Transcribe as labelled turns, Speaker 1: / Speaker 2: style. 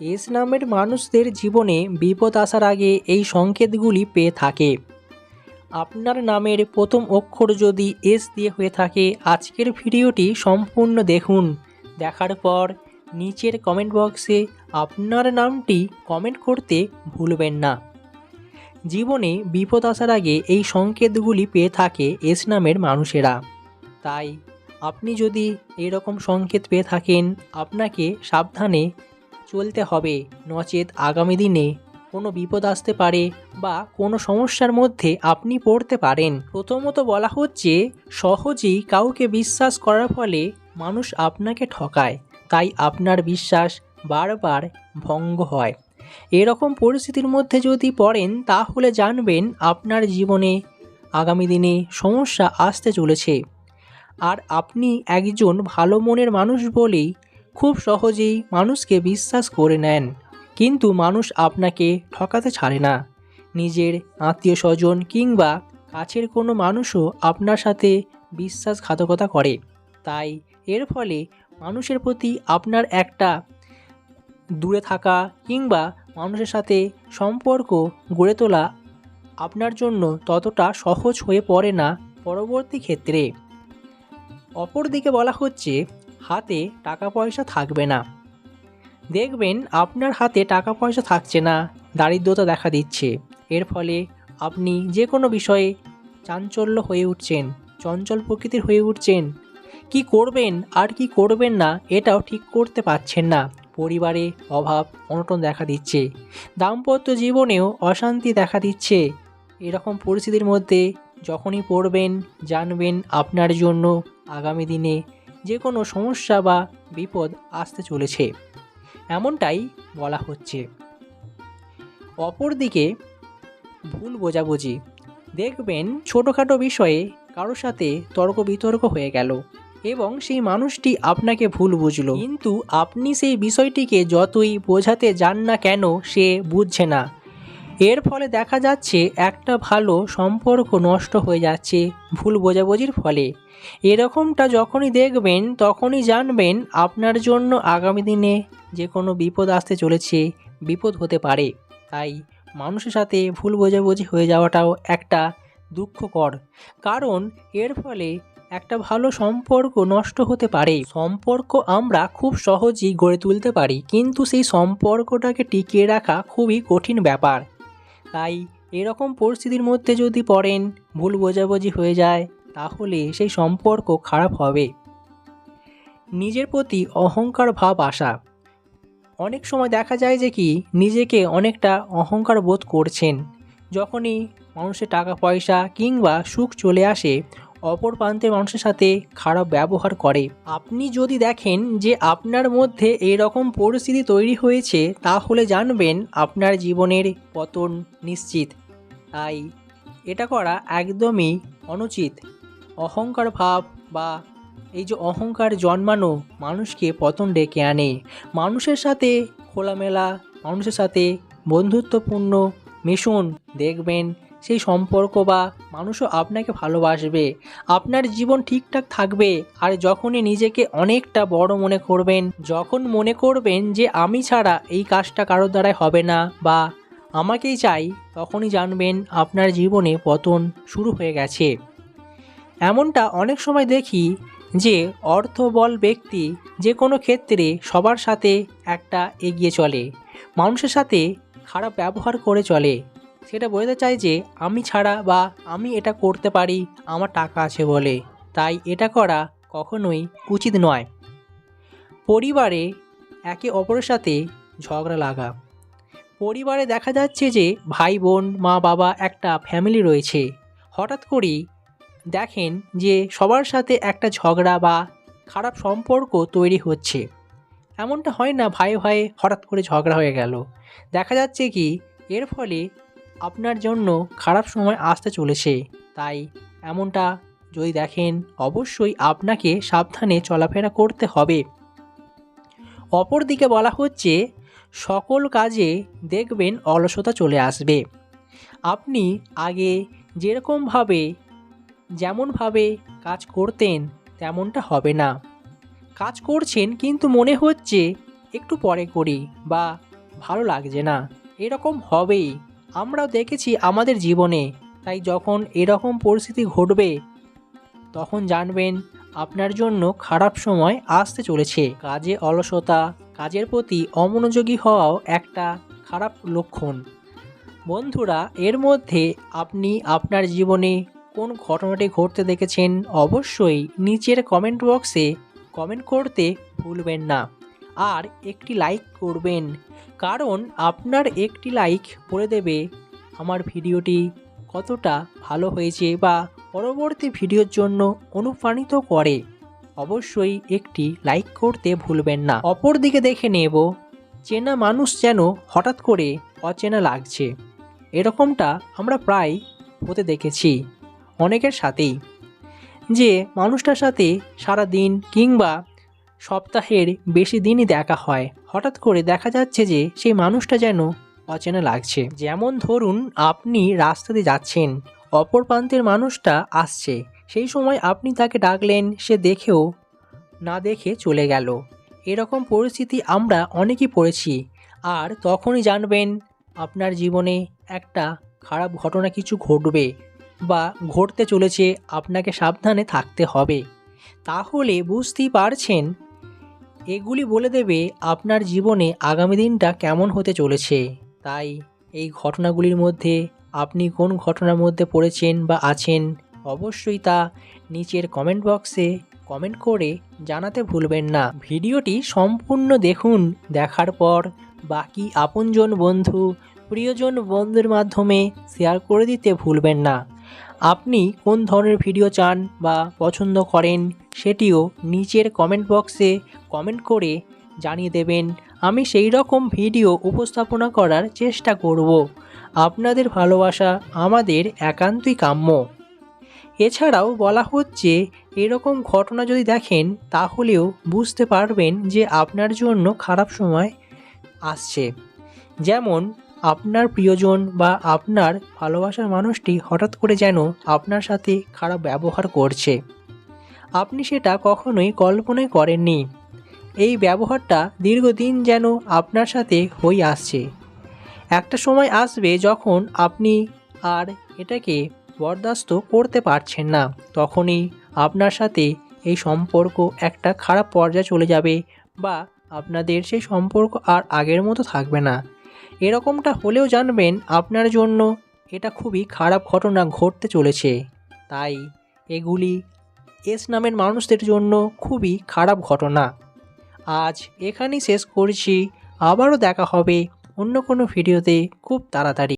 Speaker 1: S নামের মানুষদের জীবনে বিপদ আসার আগে এই সংকেতগুলি পেয়ে থাকে। আপনার নামের প্রথম অক্ষর যদি এস দিয়ে হয়ে থাকে, আজকের ভিডিওটি সম্পূর্ণ দেখুন। দেখার পর নিচের কমেন্ট বক্সে আপনার নামটি কমেন্ট করতে ভুলবেন না। জীবনে বিপদ আসার আগে এই সংকেতগুলি পেয়ে থাকে এস নামের মানুষেরা। তাই আপনি যদি এরকম সংকেত পেয়ে থাকেন, আপনাকে সাবধানে চলতে হবে। নচেত আগামী দিনে কোনো বিপদ আসতে পারে বা কোনো সমস্যার মধ্যে আপনি পড়তে পারেন। প্রথমত বলা হচ্ছে, সহজেই কাউকে বিশ্বাস করার ফলে মানুষ আপনাকে ঠকায়, তাই আপনার বিশ্বাস বারবার ভঙ্গ হয়। এরকম পরিস্থিতির মধ্যে যদি পড়েন, তাহলে জানবেন আপনার জীবনে আগামী দিনে সমস্যা আসতে চলেছে। আর আপনি একজন ভালো মনের মানুষ বলেই খুব সহজেই মানুষকে বিশ্বাস করে নেন। কিন্তু মানুষ আপনাকে ঠকাতে ছাড়ে না। নিজের আত্মীয় স্বজন কিংবা কাছের কোনো মানুষও আপনার সাথে বিশ্বাসঘাতকতা করে। তাই এর ফলে মানুষের প্রতি আপনার একটা দূরে থাকা কিংবা মানুষের সাথে সম্পর্ক গড়ে তোলা আপনার জন্য ততটা সহজ হয়ে পড়ে না পরবর্তী ক্ষেত্রে। অপরদিকে বলা হচ্ছে হাতে টাকা পয়সা থাকবে না। দেখবেন আপনার হাতে টাকা পয়সা থাকছে না, দারিদ্রতা দেখা দিচ্ছে। এর ফলে আপনি যে কোনো বিষয়ে চাঞ্চল্য হয়ে উঠছেন, চঞ্চল প্রকৃতির হয়ে উঠছেন। কি করবেন আর কি করবেন না, এটাও ঠিক করতে পারছেন না। পরিবারে অভাব, অনটন দেখা দিচ্ছে। দাম্পত্য জীবনেও অশান্তি দেখা দিচ্ছে। এরকম পরিস্থিতির মধ্যে যখনই পড়বেন, জানবেন আপনার জন্য আগামী দিনে যে কোনো সমস্যা বা বিপদ আসতে চলেছে। এমনটাই বলা হচ্ছে। অপরদিকে, ভুল বোঝাবুঝি। দেখবেন ছোটোখাটো বিষয়ে কারোর সাথে তর্ক বিতর্ক হয়ে গেল এবং সেই মানুষটি আপনাকে ভুল বুঝলো। কিন্তু আপনি সেই বিষয়টিকে যতই বোঝাতে যান না কেন, সে বুঝছে না। এর ফলে দেখা যাচ্ছে একটা ভালো সম্পর্ক নষ্ট হয়ে যাচ্ছে ভুল বোঝাবুঝির ফলে। এরকমটা যখনই দেখবেন, তখনই জানবেন আপনার জন্য আগামী দিনে যে কোনো বিপদ আসতে চলেছে, বিপদ হতে পারে। তাই মানুষের সাথে ভুল বোঝাবুঝি হয়ে যাওয়াটাও একটা দুঃখকর। কারণ এর ফলে একটা ভালো সম্পর্ক নষ্ট হতে পারে। সম্পর্ক আমরা খুব সহজেই গড়ে তুলতে পারি, কিন্তু সেই সম্পর্কটাকে টিকিয়ে রাখা খুবই কঠিন ব্যাপার। তাই এরকম পরিস্থিতির মধ্যে যদি পড়েন, ভুল বোঝাবুঝি হয়ে যায়, তাহলে সেই সম্পর্ক খারাপ হবে। নিজের প্রতি অহংকার ভাব আসা। অনেক সময় দেখা যায় যে কি, নিজেকে অনেকটা অহংকার বোধ করছেন। যখনই মানুষের টাকা পয়সা কিংবা সুখ চলে আসে অপর প্রান্তের মানুষের সাথে খারাপ ব্যবহার করে। আপনি যদি দেখেন যে আপনার মধ্যে এরকম পরিস্থিতি তৈরি হয়েছে, তাহলে জানবেন আপনার জীবনের পতন নিশ্চিত। তাই এটা করা একদমই অনুচিত। অহংকার ভাব বা এই যে অহংকার জন্মানো মানুষকে পতন ডেকে আনে। মানুষের সাথে খোলামেলা, মানুষের সাথে বন্ধুত্বপূর্ণ মিশন দেখবেন সেই সম্পর্ক বা মানুষও আপনাকে ভালোবাসবে। আপনার জীবন ঠিকঠাক থাকবে আর যখনই নিজেকে অনেকটা বড় মনে করবেন, যখন মনে করবেন যে আমি ছাড়া এই কাজটা কারোর দ্বারাই হবে না বা আমাকেই চাই, তখনই জানবেন আপনার জীবনে পতন শুরু হয়ে গেছে। এমনটা অনেক সময় দেখি যে অর্থবল ব্যক্তি যে কোনো ক্ষেত্রে সবার সাথে একটা এগিয়ে চলে। মানুষের সাথে খারাপ ব্যবহার করে চলে। সেটা বোঝাতে চাই যে আমি ছাড়া বা আমি এটা করতে পারি, আমার টাকা আছে বলে। তাই এটা করা কখনোই উচিত নয়। পরিবারে একে অপরের সাথে ঝগড়া লাগা। পরিবারে দেখা যাচ্ছে যে ভাই, বোন, মা, বাবা একটা ফ্যামিলি রয়েছে। হঠাৎ করেই দেখেন যে সবার সাথে একটা ঝগড়া বা খারাপ সম্পর্ক তৈরি হচ্ছে। এমনটা হয় না ভাই ভাই হঠাৎ করে ঝগড়া হয়ে গেল। দেখা যাচ্ছে কি, এর ফলে আপনার জন্য খারাপ সময় আসতে চলেছে। তাই এমনটা যদি দেখেন, অবশ্যই আপনাকে সাবধানে চলাফেরা করতে হবে। অপরদিকে বলা হচ্ছে, সকল কাজে দেখবেন অলসতা চলে আসবে। আপনি আগে যেরকমভাবে, যেমনভাবে কাজ করতেন তেমনটা হবে না। কাজ করছেন কিন্তু মনে হচ্ছে একটু পরে করি বা ভালো লাগছে না। এরকম হবেই। আমরাও দেখেছি আমাদের জীবনে, তাই যখন এরকম পরিস্থিতি ঘটবে, তখন জানবেন আপনার জন্য খারাপ সময় আসতে চলেছে। কাজে অলসতা, কাজের প্রতি অমনোযোগী হওয়াও একটা খারাপ লক্ষণ। বন্ধুরা, এর মধ্যে আপনি আপনার জীবনে কোন ঘটনাটি ঘটতে দেখেছেন, অবশ্যই নিচের কমেন্ট বক্সে কমেন্ট করতে ভুলবেন না। আর একটি লাইক করবেন। কারণ আপনার একটি লাইক বলে দেবে। আমার ভিডিওটি কতটা ভালো হয়েছে বা পরবর্তী ভিডিওর জন্য অনুপ্রাণিত করে, অবশ্যই একটি লাইক করতে ভুলবেন না। অপর দিকে দেখে নেব, চেনা মানুষ যেন হঠাৎ করে অচেনা লাগছে। এরকমটা আমরা প্রায় হতে দেখেছি অনেকের সাথেই। যে মানুষটার সাথে সারা দিন কিংবা সপ্তাহের বেশি দিনই দেখা হয়। হঠাৎ করে দেখা যাচ্ছে যে সেই মানুষটা যেন অচেনা লাগছে। যেমন ধরুন, আপনি রাস্তা দিয়ে যাচ্ছেন, অপর প্রান্তের মানুষটা আসছে। সেই সময় আপনি তাকে ডাকলেন, সে দেখেও না দেখে চলে গেল। এরকম পরিস্থিতি আমরা অনেকেই পড়েছি। আর তখনই জানবেন, আপনার জীবনে একটা খারাপ ঘটনা কিছু ঘটবে বা ঘটতে চলেছে, আপনাকে সাবধানে থাকতে হবে। তাহলে বুঝতেই পারছেন এগুলি বলে দেবে আপনার জীবনে আগামী দিনটা কেমন হতে চলেছে। তাই এই ঘটনাগুলির মধ্যে আপনি কোন ঘটনার মধ্যে পড়েছেন বা আছেন, অবশ্যই তা নিচের কমেন্ট বক্সে কমেন্ট করে জানাতে ভুলবেন না। ভিডিওটি সম্পূর্ণ দেখুন, দেখার পর বাকি আপনজন বন্ধু, প্রিয়জন বন্ধুর মাধ্যমে শেয়ার করে দিতে ভুলবেন না। আপনি কোন ধরনের ভিডিও চান বা পছন্দ করেন সেটিও নিচের কমেন্ট বক্সে কমেন্ট করে জানিয়ে দেবেন। আমি সেই রকম ভিডিও উপস্থাপনা করার চেষ্টা করব। আপনাদের ভালোবাসা আমাদের একান্তই কাম্য। এছাড়াও বলা হচ্ছে, এরকম ঘটনা যদি দেখেন, তাহলেও বুঝতে পারবেন যে আপনার জন্য খারাপ সময় আসছে। যেমন, আপনার প্রিয়জন বা আপনার ভালোবাসার মানুষটি হঠাৎ করে যেন আপনার সাথে খারাপ ব্যবহার করছে। আপনি সেটা কখনোই কল্পনাই করেননি। এই ব্যবহারটা দীর্ঘদিন যেন আপনার সাথে হয়ে আসছে। একটা সময় আসবে যখন আপনি আর এটাকে বরদাস্ত করতে পারছেন না, তখনই আপনার সাথে এই সম্পর্ক একটা খারাপ পর্যায়ে চলে যাবে বা আপনাদের সেই সম্পর্ক আর আগের মতো থাকবে না। এরকমটা হলেও জানবেন আপনার জন্য এটা খুবই খারাপ ঘটনা ঘটতে চলেছে। তাই এগুলি এস নামের মানুষদের জন্য খুবই খারাপ ঘটনা। আজ এখানেই শেষ করছি। আবারও দেখা হবে অন্য কোনো ভিডিওতে খুব তাড়াতাড়ি।